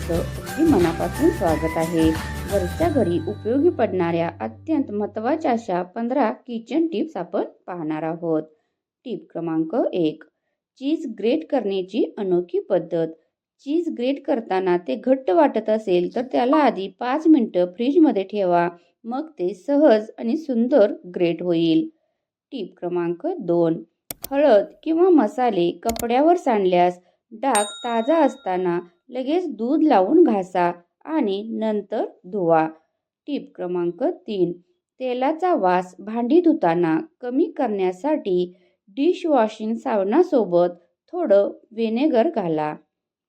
मनापासून स्वागत आहे. घरच्या घरी उपयोगी पडणाऱ्या अत्यंत महत्त्वाच्या अशा पंधरा किचन टिप्स आपण पाहणार आहोत. टिप क्रमांक एक चीज ग्रेट करण्याची अनोखी पद्धत. चीज ग्रेट करताना ते घट्ट वाटत असेल तर त्याला आधी पाच मिनटं फ्रीजमध्ये ठेवा. मग ते सहज आणि सुंदर ग्रेट होईल. टिप क्रमांक दोन हळद किंवा मसाले कपड्यावर सांडल्यास डाग ताजा असताना लगेच दूध लावून घासा आणि नंतर धुवा. टीप क्रमांक तीन. तेलाचा वास भांडी धुताना कमी करण्यासाठी डिशवॉशिंग साबणासोबत थोडं व्हिनेगर घाला.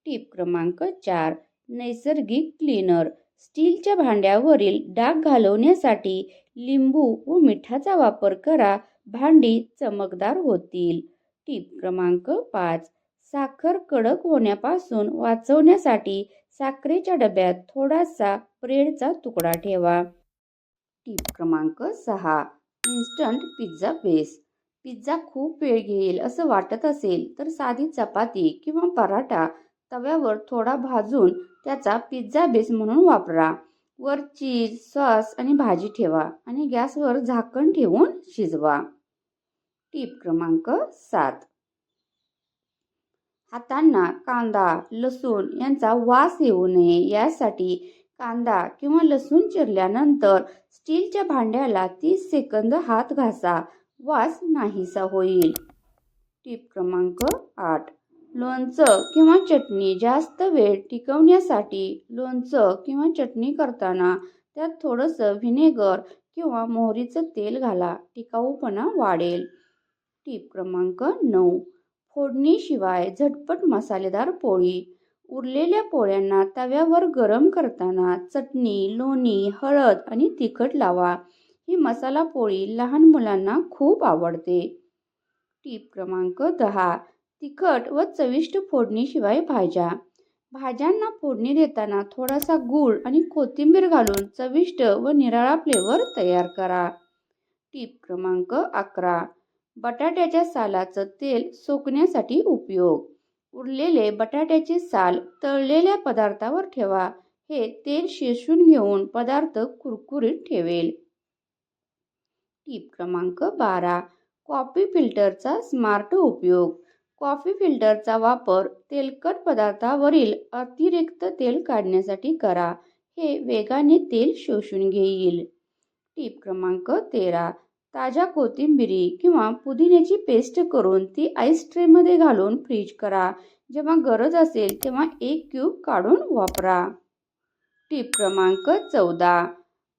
टीप क्रमांक चार. नैसर्गिक क्लीनर. स्टीलच्या भांड्यावरील डाग घालवण्यासाठी लिंबू व मिठाचा वापर करा. भांडी चमकदार होतील. टीप क्रमांक पाच. साखर कडक होण्यापासून वाचवण्यासाठी साखरेच्या डब्यात थोडासा ब्रेडचा तुकडा ठेवा. टीप क्रमांक सहा. इन्स्टंट पिझ्झा बेस पिझ्झा खूप वेळ घेईल असं वाटत असेल तर साधी चपाती किंवा पराठा तव्यावर थोडा भाजून त्याचा पिझ्झा बेस म्हणून वापरा. वर चीज सॉस आणि भाजी ठेवा आणि गॅसवर झाकण ठेवून शिजवा. टीप क्रमांक सात. हातांना कांदा लसूण यांचा वास येऊ नये. यासाठी कांदा किंवा लसूण चिरल्यानंतर स्टीलच्या भांड्याला तीस सेकंद हात घासा. वास नाहीसा होईल. टीप क्रमांक आठ. लोणचं किंवा चटणी जास्त वेळ टिकवण्यासाठी लोणचं किंवा चटणी करताना त्यात थोडंसं व्हिनेगर किंवा मोहरीचं तेल घाला. टिकाऊपणा वाढेल. टीप क्रमांक नऊ. फोडणीशिवाय झटपट मसालेदार पोळी. उरलेल्या पोळ्यांना तव्यावर गरम करताना चटणी लोणी हळद आणि तिखट लावा. ही मसाला पोळी लहान मुलांना खूप आवडते. टीप क्रमांक दहा. तिखट व चविष्ट फोडणीशिवाय भाज्या. भाज्यांना फोडणी देताना थोडासा गूळ आणि कोथिंबीर घालून चविष्ट व निराळा फ्लेवर तयार करा. टीप क्रमांक अकरा. बटाट्याच्या सालाचं तेल सोकण्यासाठी उपयोग. उरलेले बटाट्याचे साल तळलेल्या पदार्थावर ठेवा. हे तेल शेषून घेऊन पदार्थ कुरकुरीत ठेवेल. टीप क्रमांक बारा. कॉफी फिल्टरचा स्मार्ट उपयोग. कॉफी फिल्टरचा वापर तेलकट पदार्थावरील अतिरिक्त तेल काढण्यासाठी करा. हे वेगाने तेल शोषून घेईल. टीप क्रमांक तेरा. ताज्या कोथिंबिरी किंवा पुदिन्याची पेस्ट करून ती आईस ट्रेमध्ये घालून फ्रीज करा. जेव्हा गरज असेल तेव्हा एक क्यूब काढून वापरा. टीप क्रमांक चौदा.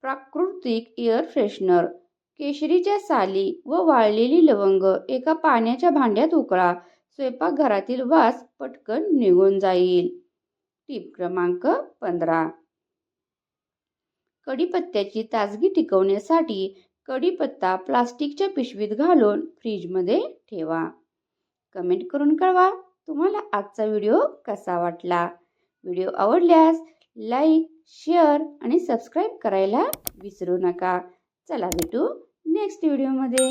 प्राकृतिक एअर फ्रेशनर केशरीच्या साली व वाळलेली लवंग एका पाण्याच्या भांड्यात उकळा. स्वयंपाकघरातील वास पटकन निघून जाईल. टीप क्रमांक पंधरा. कढीपत्त्याची ताजगी टिकवण्यासाठी कढीपत्ता प्लास्टिकच्या पिशवीत घालून फ्रीजमध्ये ठेवा. कमेंट करून कळवा तुम्हाला आजचा व्हिडिओ कसा वाटला. व्हिडिओ आवडल्यास लाईक शेअर आणि सबस्क्राईब करायला विसरू नका. चला भेटू नेक्स्ट व्हिडिओमध्ये.